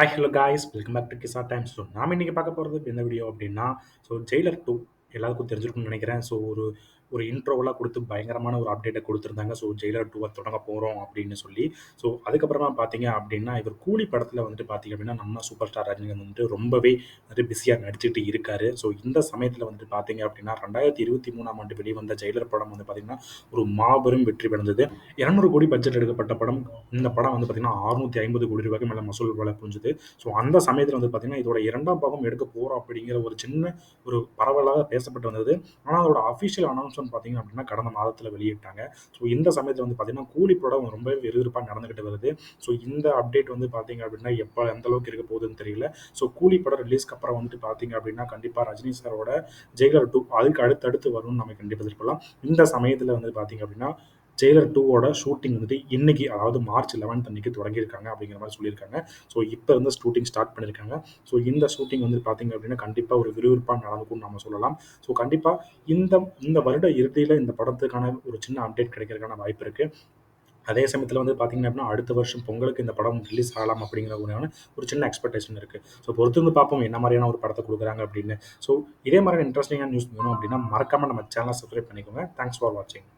Hi hello guys welcome back to கிசா times so நாம இன்றைக்கி பார்க்க போகிறது என்ன வீடியோ அப்படின்னா ஸோ ஜெயிலர் டூ எல்லாருக்கும் தெரிஞ்சிருக்கும்னு நினைக்கிறேன். ஸோ ஒரு ஒரு இன்ட்ரோவெலாம் கொடுத்து பயங்கரமான ஒரு அப்டேட்டை கொடுத்துருந்தாங்க. ஸோ ஜெயிலர் டூவை தொடங்க போகிறோம் அப்படின்னு சொல்லி. ஸோ அதுக்கப்புறமா பார்த்தீங்க அப்படின்னா இவர் கூலி படத்தில் வந்துட்டு பார்த்தீங்க அப்படின்னா நம்ம சூப்பர் ஸ்டார் ரஜினிகாந்த் வந்துட்டு ரொம்பவே வந்துட்டு பிஸியாக நடிச்சுட்டு இருக்காரு. ஸோ இந்த சமயத்தில் வந்துட்டு பார்த்தீங்க அப்படின்னா ரெண்டாயிரத்தி இருபத்தி மூணாம் ஆண்டு வெளிவந்த ஜெயிலர் படம் வந்து பார்த்தீங்கன்னா ஒரு மாபெரும் வெற்றி பெறந்தது. இரநூறு கோடி பட்ஜெட் எடுக்கப்பட்ட படம். இந்த படம் வந்து பார்த்தீங்கன்னா அறுநூத்தி ஐம்பது கோடி ரூபாய்க்கு மேலே மசூல் வேலை புரிஞ்சுது. ஸோ அந்த சமயத்தில் வந்து பார்த்தீங்கன்னா இதோட இரண்டாம் பாகம் எடுக்க போகிறோம் அப்படிங்கிற ஒரு சின்ன ஒரு பரவலாக பேசப்பட்டு வந்தது. ஆனால் அதோட அஃபிஷியல் அனௌன்ஸ்மெண்ட் பார்த்தீங்க அப்படின்னா கடந்த மாதத்தில் வெளியிட்டாங்க. ஸோ இந்த சமயத்தில் வந்து பார்த்தீங்கன்னா கூலி படம் ரொம்ப விறுவிறுப்பாக நடந்துகிட்டு வருது. ஸோ இந்த அப்டேட் வந்து பார்த்தீங்க அப்படின்னா எப்போ எந்த அளவுக்கு இருக்க போகுதுன்னு தெரியல. ஸோ கூலி படம் ரிலீஸ்க்கு அப்புறம் வந்துட்டு பார்த்தீங்க அப்படின்னா கண்டிப்பாக ரஜினி சாரோட ஜெயிலர் டூ அதுக்கு அடுத்தடுத்து வரும்னு நம்ம கண்டிப்பாக எதிர்பார்க்கலாம். இந்த சமயத்தில் வந்து பார்த்தீங்க அப்படின்னா ஜெயிலர் டூவோட ஷூட்டிங் வந்துட்டு இன்னைக்கு அதாவது மார்ச் லெவன்த் அன்னைக்கு தொடங்கியிருக்காங்க அப்படிங்கிற மாதிரி சொல்லியிருக்காங்க. ஸோ இப்போ வந்து ஷூட்டிங் ஸ்டார்ட் பண்ணியிருக்காங்க. ஸோ இந்த ஷூட்டிங் வந்து பார்த்தீங்க அப்படின்னா கண்டிப்பாக ஒரு விறுவிறுப்பாக நடந்துக்கும்னு நம்ம சொல்லலாம். ஸோ கண்டிப்பாக இந்த இந்த வருட இறுதியில் இந்த படத்துக்கான ஒரு சின்ன அப்டேட் கிடைக்கிறதுக்கான வாய்ப்பு இருக்குது அதே சமயத்தில் வந்து பார்த்தீங்க அப்படின்னா அடுத்த வருஷம் பொங்கலுக்கு இந்த படம் ரிலீஸ் ஆகலாம் அப்படிங்கிற ஒரு ஒரு சின்ன எக்ஸ்பெக்டேஷன் இருக்குது ஸோ பொறுத்து வந்து பார்ப்போம் என்ன மாதிரியான ஒரு படத்தை கொடுக்குறாங்க அப்படின்னு. ஸோ இதே மாதிரியான இன்ட்ரெஸ்டிங்கான நியூஸ் வேணும் அப்படின்னா மறக்காமல் நம்ம சேனலை சப்ஸ்கிரைப் பண்ணிக்கோங்க. தேங்க்ஸ் ஃபார் வாட்சிங்